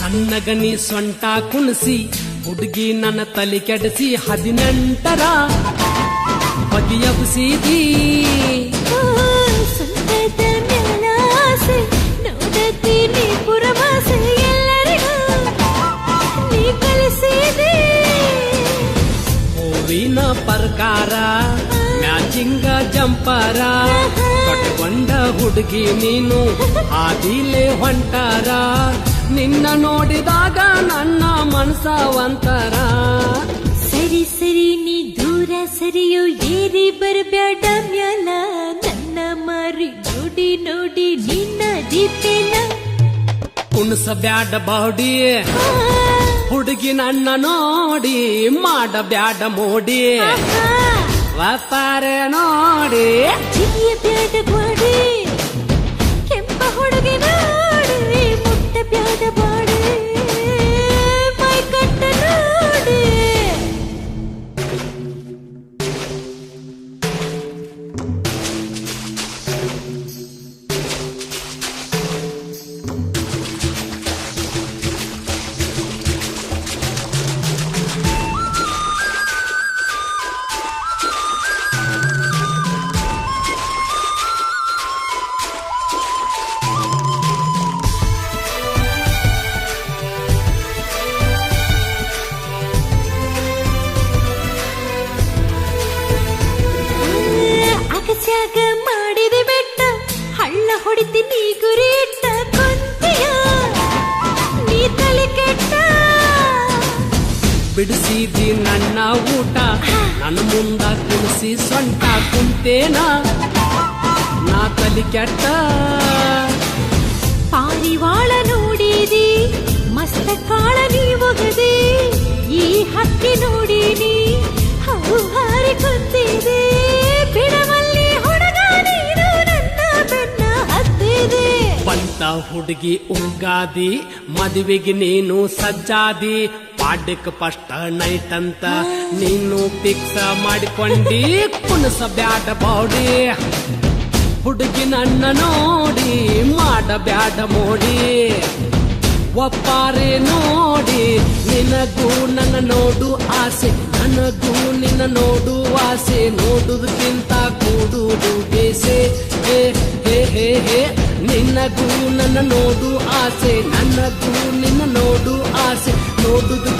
ಸಣ್ಣಗನಿ ಸೊಂಟ ಕುಣಿಸಿ, ಹುಡುಗಿ ನನ್ನ ತಲೆ ಕೆಡಿಸಿ ಹದಿನೆಂಟರ ಬಗೆಯಬ್ಸಿದಿ ಹೂವಿನ ಪ್ರಕಾರ, ಮ್ಯಾಚಿಂಗ ಜಂಪಾರ, ಕಟ್ಕೊಂಡ ಹುಡುಗಿ ನೀನು ಆದಿಲೆ ಹೊಂಟಾರ. ನಿನ್ನ ನೋಡಿದಾಗ ನನ್ನ ಮನಸ ಒಂತರ ಸರಿ ಸರಿ ನೀ ದೂರ ಸರಿಯೋ ಏರಿ ಬರಬೇಡ ಮ್ಯಾಲ. ನನ್ನ ಮರಿ ನೋಡಿ ನೋಡಿ ನಿನ್ನ ಜೀಪಿನ ಕುಣಸ ಬ್ಯಾಡ ಬಾಡಿ ಹುಡುಗಿ ನನ್ನ ನೋಡಿ ಮಾಡ. ಬ್ಯಾಡ ಮೋಡಿ ವ್ಯಾಪಾರ ನೋಡಿ. ಬ್ಯಾಡ ಗ್ವಾಡಿ ಬಿಡಿಸಿದಿ ನನ್ನ ಊಟ. ನನ್ನ ಮುಂದ ಕುಣಿಸಿ ಸೊಂಟ ಕುಂತೇನ. ನಾ ತಲಿ ಕೆಟ್ಟ. ಪಾರಿವಾಳ ನೋಡಿದಿ ಮಸ್ತ ಕಾಳ ನೀ ಒಗದೆ ಈ ಹಕ್ಕಿ ನೋಡಿನಿ ಹೌ ಹಾರಿ ಕುಂತಿದೆ. ಬಿಡವಲ್ಲಿ ಹುಡುಗ ನೀನು ನನ್ನ ಬೆನ್ನ ಹತ್ತಿದೆ. ಬಂತ ಹುಡುಗಿ ಉಗ್ಗಾದಿ ಮದುವೆಗೆ ನೀನು ಸಜ್ಜಾದಿ ಪಾಡ್ಯಕ್ ಫಸ್ಟ್ ನೈಟ್ ಅಂತ ನೀನು ಫಿಕ್ಸ್ ಮಾಡಿಕೊಂಡಿ ಕುಣಸ ಬ್ಯಾಡ ಬಾಡಿ. ಹುಡುಗಿ ನನ್ನ ನೋಡಿ ಮಾಡ ಬ್ಯಾಡ ಮೋಡಿ. ಒಪ್ಪಾರೆ ನೋಡಿ, ನಿನಗೂ ನನ್ನ ನೋಡು ಆಸೆ, ನನಗೂ ನಿನ್ನ ನೋಡು ಆಸೆ. ನೋಡುದಕ್ಕಿಂತ ಕೂಡುದು ಬೇಸೆ. ಹೇ ಹೇ ಹೇ ಹೇ ನಿನ್ನಗೂ ನನ್ನ ನೋಡು ಆಸೆ, ನನಗೂ ನಿನ್ನ ನೋಡು ಆಸೆ. ನೋಡುವುದಕ್ಕಿಂತ ಕೂಡುವುದು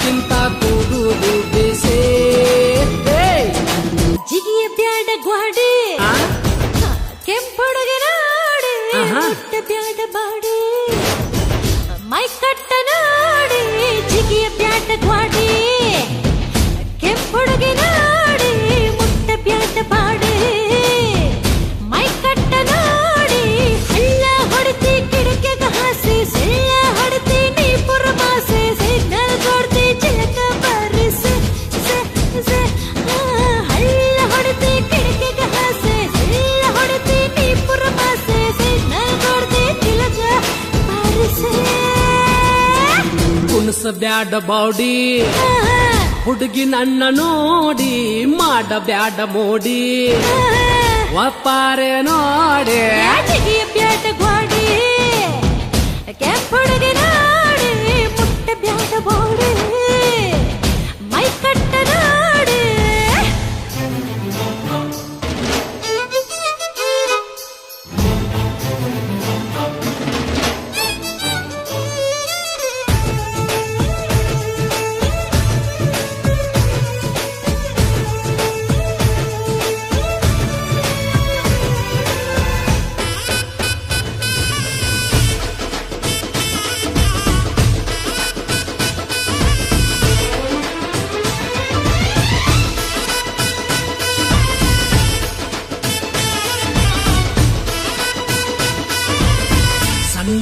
ಬ್ಯಾಡ ಬಾಡಿ ಹುಡುಗಿ ನನ್ನ ನೋಡಿ ಮಾಡ ಬ್ಯಾಡ ಮೋಡಿ ಒಪ್ಪಾರೆ ನೋಡಿ. ಬ್ಯಾಡ ಗೋಡಿ. ಕೆಂಪುಡುಗೆ ನೋಡಿ ಮುಟ್ಟ ಬ್ಯಾಡ ಬೋಡಿ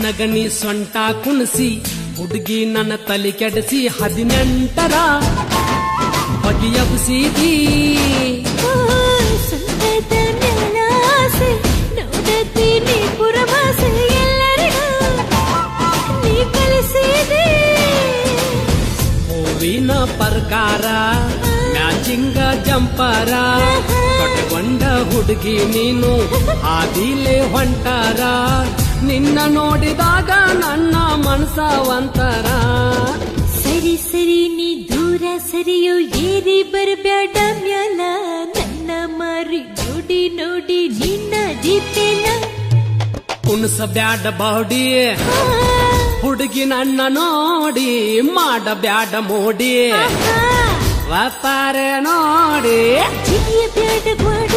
ಸಣ್ಣಗನಿ ಸೊಂಟ ಕುಣಿಸಿ ಹುಡುಗಿ ನನ್ನ ತಲೆ ಕೆಡಿಸಿ ಹದಿನೆಂಟರ ಬಗೆಯಬ್ಸಿದಿ ಓ, ಸುಂದರದ ಮ್ಯಾಲಾಸೆ ನೋಡತೀನಿ ಪುರವಾಸೆ ಎಲ್ಲರಿಗೂ ನೀ ಕಲಿಸಿದೆ ಹೂವಿನ ಪ್ರಕಾರ ಮ್ಯಾಚಿಂಗ ಜಂಪರ ಕಟ್ಕೊಂಡ ಹುಡುಗಿ ನೀನು ಆದಿಲೆ ಹೊಂಟಾರ ನಿನ್ನ ನೋಡಿದಾಗ ನನ್ನ ಮನಸ ಒಂತರ ಸರಿ ಸರಿ ನೀ ದೂರ ಸರಿಯೋ ಏರಿ ಬರಬೇಡ ಮ್ಯಾಲ. ನನ್ನ ಮರಿ ನೋಡಿ ನೋಡಿ ನಿನ್ನ ದೀಪೇನ ಕುಣಸ ಬ್ಯಾಡ ಬಾಡಿ ಹುಡುಗಿ ನನ್ನ ನೋಡಿ ಮಾಡ. ಬ್ಯಾಡ ಮೋಡಿ ವ್ಯಾಪಾರ ನೋಡಿ. ಬೇಡ ಬ್ಯಾಡ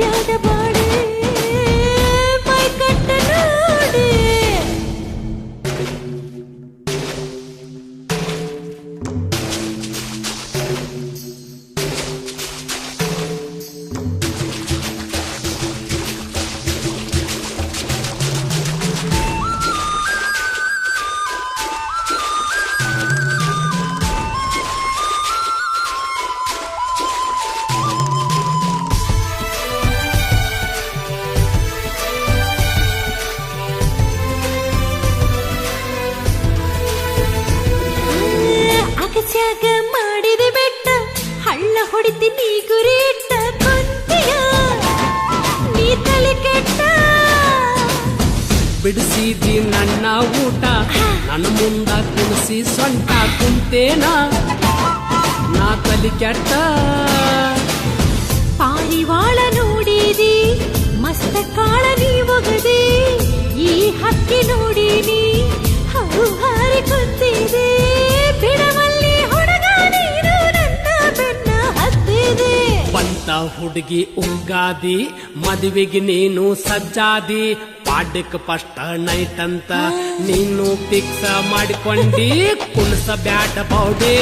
ಮುಟ್ಟ ಬ್ಯಾಡ ಬಿಡಿಸಿದಿ ನನ್ನ ಊಟ. ನನ್ನ ಮುಂದ ಕುಣಿಸಿ ಸೊಂಟ ಕುಂತೇನ. ನಾ ತಲಿ ಕೆಟ್ಟ. ಪಾರಿವಾಳ ನೋಡಿದಿ ಮಸ್ತ ಕಾಳ ನೀ ಒಗದಿ ಈ ಹಕ್ಕಿ ನೋಡಿನಿ ಹೌ ಹಾರಿ ಕುಂತಿದೆ ಬಿಡವಲ್ಲಿ ಹುಡುಗ ನೀನು ನನ್ನ ಬೆನ್ನ ಹತ್ತಿದೆ. ಬಂತ ಹುಡುಗಿ ಉಗ್ಗಾದಿ ಮದುವೆಗೆ ನೀನು ಸಜ್ಜಾದಿ ಪಾಡ್ಯಕ್ ಫಸ್ಟ್ ನೈಟ್ ಅಂತ ನೀನು ಫಿಕ್ಸ್ ಮಾಡಿಕೊಂಡಿ, ಕುಣಸ ಬ್ಯಾಟ ಬೌಡಿ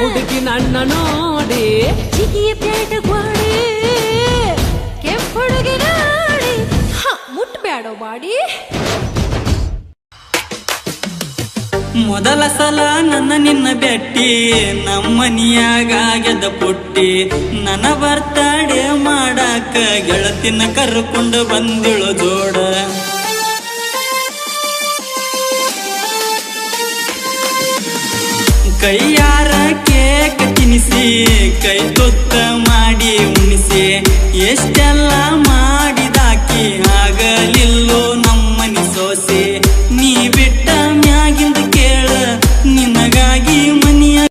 ಹುಡುಗಿ ನನ್ನ ನೋಡಿ. ಜಿಗಿಯ ಬಾಡಿ ಗ್ವಾಡಿ ಕೆಂಪು ಹುಡುಗಿ ನೋಡಿ. ಹ ಮುಟ್ಬ್ಯಾಡ ಮೊದಲ ಸಲ ನನ್ನ ನಿನ್ನ ಬೆಟ್ಟಿ ನಮ್ಮನಿಯಾಗ ಆಗ್ಯದ ಪುಟ್ಟಿ. ನನ್ನ ಬರ್ತಾಡೆ ಮಾಡಾಕ ಗೆಳತಿನ ಕರ್ಕೊಂಡು ಬಂದಿಳು ಜೋಡ. ಕೈಯಾರ ಕೇಕ್ ತಿನಿಸಿ, ಕೈ ತುತ್ತ